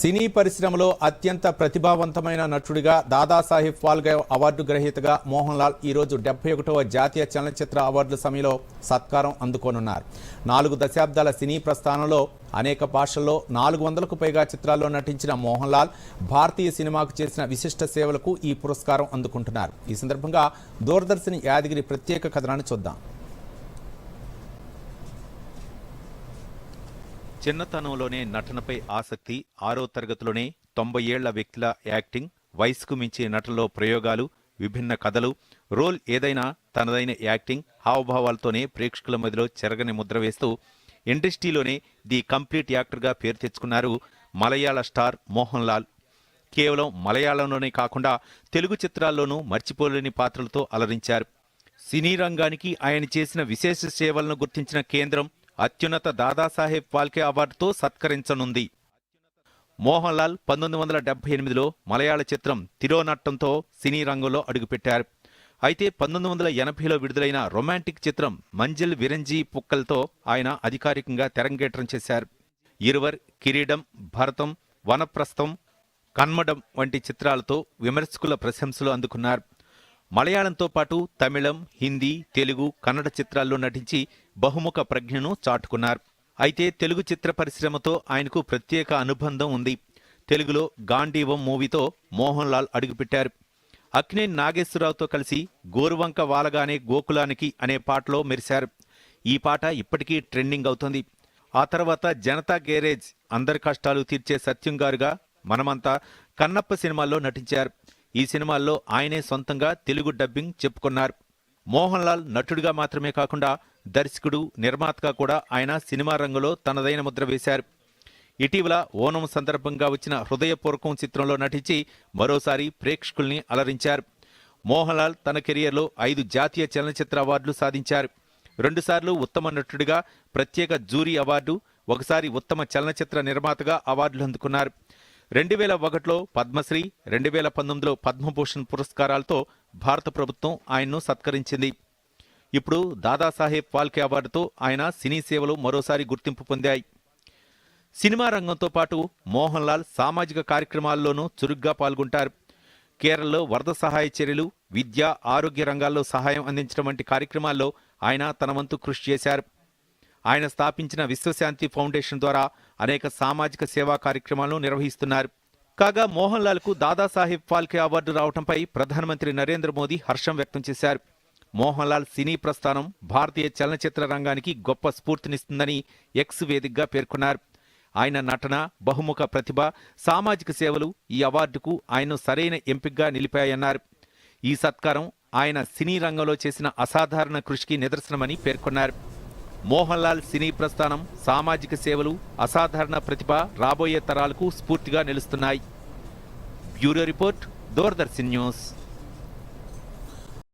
సినీ పరిశ్రమలో అత్యంత ప్రతిభావంతమైన నటుడిగా దాదాసాహెబ్ ఫాల్గే అవార్డు గ్రహీతగా మోహన్ లాల్ ఈరోజు డెబ్బై ఒకటవ జాతీయ చలనచిత్ర అవార్డుల సమయంలో సత్కారం అందుకోనున్నారు. నాలుగు దశాబ్దాల సినీ ప్రస్థానంలో అనేక భాషల్లో నాలుగు వందలకు పైగా చిత్రాల్లో నటించిన మోహన్ లాల్ భారతీయ సినిమాకు చేసిన విశిష్ట సేవలకు ఈ పురస్కారం అందుకుంటున్నారు. ఈ సందర్భంగా దూరదర్శన్ యాదగిరి ప్రత్యేక కథనాన్ని చూద్దాం. చిన్నతనంలోనే నటనపై ఆసక్తి ఆరో తరగతిలోనే తొంభై ఏళ్ళ వ్యక్తుల యాక్టింగ్ వయసుకు మించి నటనలో ప్రయోగాలు విభిన్న కథలు రోల్ ఏదైనా తనదైన యాక్టింగ్ హావభావాలతోనే ప్రేక్షకుల మధ్యలో చెరగని ముద్ర వేస్తూ ఇండస్ట్రీలోనే ది కంప్లీట్ యాక్టర్గా పేరు తెచ్చుకున్నారు మలయాళ స్టార్ మోహన్ లాల్ కేవలం మలయాళంలోనే కాకుండా తెలుగు చిత్రాల్లోనూ మర్చిపోలేని పాత్రలతో అలరించారు. సినీ రంగానికి ఆయన చేసిన విశేష సేవలను గుర్తించిన కేంద్రం అత్యున్నత దాదాసాహెబ్ ఫాల్కే అవార్డుతో సత్కరించనుంది. మోహన్ లాల్ పంతొమ్మిది వందల డెబ్బై ఎనిమిదిలో మలయాళ చిత్రం తిరోనట్టంతో సినీ రంగంలో అడుగుపెట్టారు. అయితే పంతొమ్మిది వందల ఎనభైలో విడుదలైన రొమాంటిక్ చిత్రం మంజిల్ విరంజీ పుక్కల్తో ఆయన అధికారికంగా తెరంగేట్రం చేశారు. ఇరువర్ కిరీడం భరతం వనప్రస్థం కన్మడం వంటి చిత్రాలతో విమర్శకుల ప్రశంసలు అందుకున్నారు. మలయాళంతో పాటు తమిళం హిందీ తెలుగు కన్నడ చిత్రాల్లో నటించి బహుముఖ ప్రజ్ఞను చాటుకున్నారు. అయితే తెలుగు చిత్ర పరిశ్రమతో ఆయనకు ప్రత్యేక అనుబంధం ఉంది. తెలుగులో గాంధీవం మూవీతో మోహన్ లాల్ అడుగుపెట్టారు. అక్నే నాగేశ్వరరావుతో కలిసి గోరువంక వాలగానే గోకులానికి అనే పాటలో మెరిశారు. ఈ పాట ఇప్పటికీ ట్రెండింగ్ అవుతుంది. ఆ తర్వాత జనతా గ్యారేజ్ అందరి కష్టాలు తీర్చే సత్యం గారుగా మనమంతా కన్నప్ప సినిమాల్లో నటించారు. ఈ సినిమాల్లో ఆయనే సొంతంగా తెలుగు డబ్బింగ్ చెప్పుకున్నారు. మోహన్ లాల్ నటుడిగా మాత్రమే కాకుండా దర్శకుడు నిర్మాతగా కూడా ఆయన సినిమా రంగంలో తనదైన ముద్ర వేశారు. ఇటీవల ఓనం సందర్భంగా వచ్చిన హృదయపూర్వకం చిత్రంలో నటించి మరోసారి ప్రేక్షకుల్ని అలరించారు. మోహన్ లాల్ తన కెరియర్లో ఐదు జాతీయ చలనచిత్ర అవార్డులు సాధించారు. రెండుసార్లు ఉత్తమ నటుడిగా ప్రత్యేక జూరీ అవార్డు ఒకసారి ఉత్తమ చలనచిత్ర నిర్మాతగా అవార్డులు అందుకున్నారు. రెండు వేల ఒకటిలో పద్మశ్రీ రెండు వేల పంతొమ్మిదిలో పద్మభూషణ్ పురస్కారాలతో భారత ప్రభుత్వం ఆయన్ను సత్కరించింది. ఇప్పుడు దాదాసాహెబ్ ఫాల్కే అవార్డుతో ఆయన సినీ సేవలు మరోసారి గుర్తింపు పొందాయి. సినిమా రంగంతో పాటు మోహన్ లాల్ సామాజిక కార్యక్రమాల్లోనూ చురుగ్గా పాల్గొంటారు. కేరళలో వరద సహాయ చర్యలు విద్య ఆరోగ్య రంగాల్లో సహాయం అందించడం వంటి కార్యక్రమాల్లో ఆయన తన వంతు కృషి చేశారు. ఆయన స్థాపించిన విశ్వశాంతి ఫౌండేషన్ ద్వారా అనేక సామాజిక సేవా కార్యక్రమాలను నిర్వహిస్తున్నారు. కాగా మోహన్ లాల్కు దాదాసాహెబ్ ఫాల్కే అవార్డు రావడంపై ప్రధానమంత్రి నరేంద్ర మోదీ హర్షం వ్యక్తం చేశారు. మోహన్ లాల్ సినీ ప్రస్థానం భారతీయ చలనచిత్ర రంగానికి గొప్ప స్ఫూర్తినిస్తుందని ఎక్స్ వేదికగా పేర్కొన్నారు. ఆయన నటన బహుముఖ ప్రతిభ సామాజిక సేవలు ఈ అవార్డుకు ఆయన్ను సరైన ఎంపికగా నిలిపాయన్నారు. ఈ సత్కారం ఆయన సినీ రంగంలో చేసిన అసాధారణ కృషికి నిదర్శనమని పేర్కొన్నారు. మోహన్ లాల్ సినీ ప్రస్థానం సామాజిక సేవలు అసాధారణ ప్రతిభ రాబోయే తరాలకు స్ఫూర్తిగా నిలుస్తున్నాయి. Bureau report Doordarshan news.